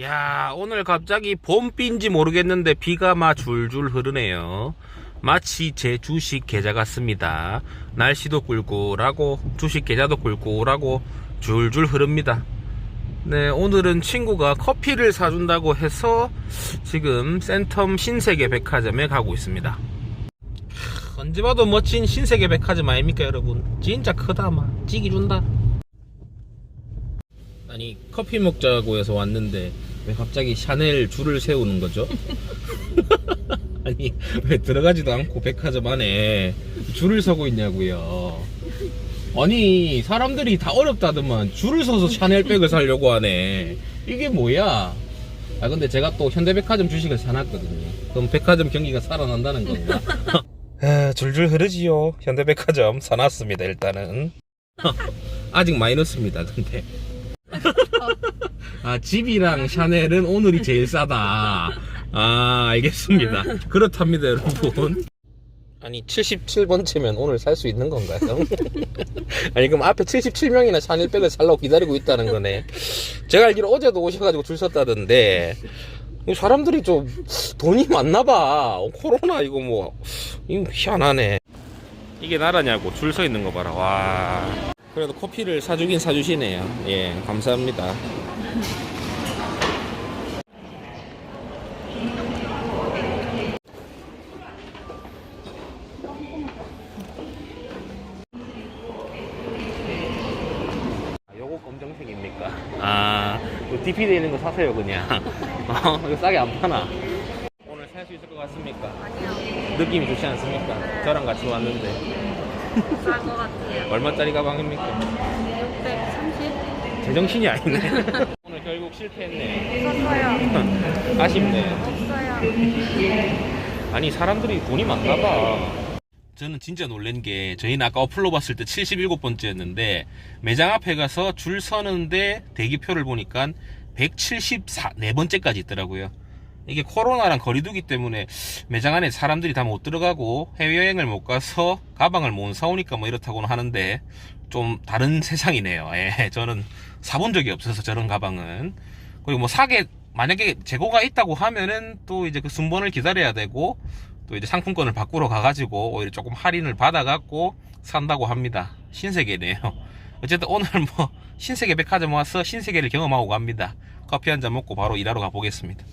야, 오늘 갑자기 봄비인지 모르겠는데 비가 막 줄줄 흐르네요. 마치 제 주식 계좌 같습니다. 날씨도 꿀꿀하고 주식 계좌도 꿀꿀하고 줄줄 흐릅니다. 네, 오늘은 친구가 커피를 사준다고 해서 지금 센텀 신세계 백화점에 가고 있습니다. 크, 언제 봐도 멋진 신세계 백화점 아닙니까, 여러분? 진짜 크다, 막. 찌기 준다. 아니 커피 먹자고 해서 왔는데 왜 갑자기 샤넬 줄을 세우는 거죠? 아니 왜 들어가지도 않고 백화점 안에 줄을 서고 있냐고요? 아니 사람들이 다 어렵다더만 줄을 서서 샤넬 백을 사려고 하네 이게 뭐야? 아 근데 제가 또 현대백화점 주식을 사놨거든요 그럼 백화점 경기가 살아난다는 건가? 아, 줄줄 흐르지요 현대백화점 사놨습니다 일단은 아직 마이너스입니다 근데 아, 집이랑 샤넬은 오늘이 제일 싸다. 아, 알겠습니다. 그렇답니다, 여러분. 아니, 77번째면 오늘 살 수 있는 건가요? 아니, 그럼 앞에 77명이나 샤넬 백을 살라고 기다리고 있다는 거네. 제가 알기로 어제도 오셔가지고 줄 섰다던데, 이 사람들이 좀 돈이 많나 봐. 코로나 이거 뭐, 이거 희한하네. 이게 나라냐고 줄 서 있는 거 봐라. 와. 그래도 커피를 사주긴 사주시네요. 예, 감사합니다. 아, 요거 검정색입니까? 아, DP 돼 있는 거 사세요 그냥. 어, 이거 싸게 안 파나? 오늘 살 수 있을 것 같습니까? 아니요. 느낌이 좋지 않습니까? 저랑 같이 왔는데 싼 것 같아요. 얼마짜리 가방입니까? 630? 제정신이 아니네. 오늘 결국 실패했네. 샀어요. 아쉽네. 없어요. 아니 사람들이 돈이 많나 봐. 저는 진짜 놀란 게 저희는 아까 어플로 봤을 때 77번째였는데 매장 앞에 가서 줄 서는데 대기표를 보니까 174번째까지 있더라고요. 이게 코로나랑 거리두기 때문에 매장 안에 사람들이 다 못 들어가고 해외여행을 못 가서 가방을 못 사오니까 뭐 이렇다고는 하는데 좀 다른 세상이네요. 예, 저는 사본 적이 없어서 저런 가방은. 그리고 뭐 사게 만약에 재고가 있다고 하면은 또 이제 그 순번을 기다려야 되고 또 이제 상품권을 바꾸러 가가지고 오히려 조금 할인을 받아갖고 산다고 합니다. 신세계네요. 어쨌든 오늘 뭐 신세계 백화점 와서 신세계를 경험하고 갑니다. 커피 한 잔 먹고 바로 일하러 가보겠습니다.